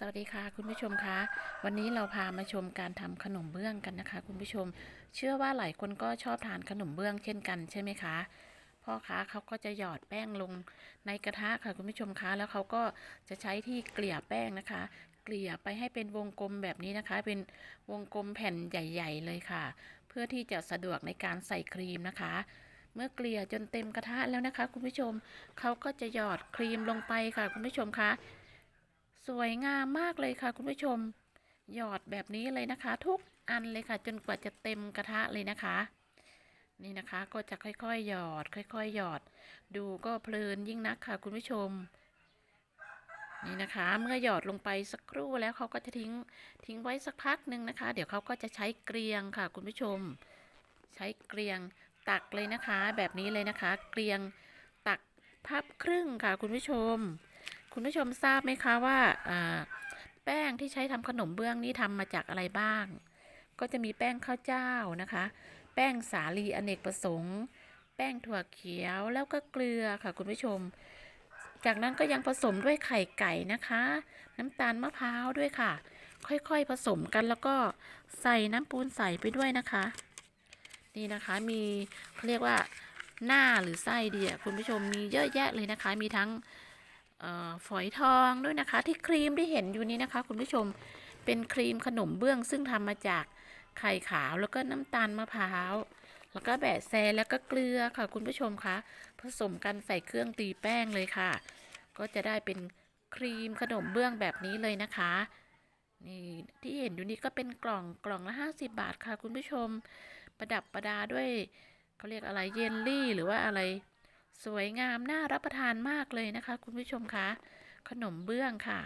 สวัสดีค่ะคุณผู้ชมคะวันนี้เราพามาชมการทำขนมเบื้องกันนะคะ คุณผู้ชม เชื่อว่าหลายคนก็ชอบทานขนมเบื้องเช่นกันใช่ไหมคะพ่อค้าเขาก็จะหยอดแป้งลงในกระทะค่ะคุณผู้ชมคะแล้วเขาก็จะใช้ที่เกลี่ยแป้งนะคะ เกลี่ยไปให้เป็นวงกลมแบบนี้นะคะ เป็นวงกลมแผ่นใหญ่ ๆ เลยค่ะ เพื่อที่จะสะดวกในการใส่ครีมนะคะเมื่อเกลี่ยจนเต็มกระทะแล้วนะคะ คุณผู้ชมเขาก็จะหยอดครีมลงไปค่ะ คุณผู้ชมคะ สวยงามมากเลยค่ะคุณผู้ชม หยอดแบบนี้เลยนะคะ ทุกอันเลยค่ะ จนกว่าจะเต็มกระทะเลยนะคะ นี่นะคะก็จะค่อยๆ หยอด ค่อยๆ หยอด ดูก็เพลินยิ่งนักค่ะ คุณผู้ชม นี่นะคะ เมื่อหยอดลงไปสักครู่แล้วเขาก็จะทิ้งทิ้งไว้สักพักหนึ่งนะคะ เดี๋ยวเขาก็จะใช้เกลียงค่ะ คุณผู้ชม ใช้เกลียงตักเลยนะคะ แบบนี้เลยนะคะ เกลียงตักพับครึ่งค่ะ คุณผู้ชม คุณผู้ชมทราบไหมคะว่าแป้งที่ใช้ทำขนมเบื้องนี้ทำมาจากอะไรบ้าง ก็จะมีแป้งข้าวเจ้านะคะ แป้งสาลีอเนกประสงค์ แป้งถั่วเขียวแล้วก็เกลือค่ะคุณผู้ชม จากนั้นก็ยังผสมด้วยไข่ไก่นะคะ น้ำตาลมะพร้าวด้วยค่ะ ค่อยๆผสมกันแล้วก็ใส่น้ำปูนใส่ไปด้วยนะคะ นี่นะคะมีเขาเรียกว่าหน้าหรือไส้ดีอะคุณผู้ชมมีเยอะแยะเลยนะคะ มีทั้ง ฝอยทองด้วยนะคะ ที่ครีมที่เห็นอยู่นี้นะคะ คุณผู้ชมเป็นครีมขนมเบื้องซึ่งทำมาจากไข่ขาวแล้วก็น้ำตาลมะพร้าว แล้วก็แบะแซแล้วก็เกลือค่ะคุณผู้ชมคะผสมกันใส่เครื่องตีแป้งเลยค่ะ ก็จะได้เป็นครีมขนมเบื้องแบบนี้เลยนะคะนี่ที่เห็นอยู่นี้ก็เป็นกล่องกล่องละ50 บาทค่ะ คุณผู้ชม ประดับประดาด้วยเขาเรียกอะไรเยลลี่ หรือว่าอะไร สวยงามน่ารับประทานมากเลยนะคะ คุณผู้ชมคะ ขนมเบื้องค่ะ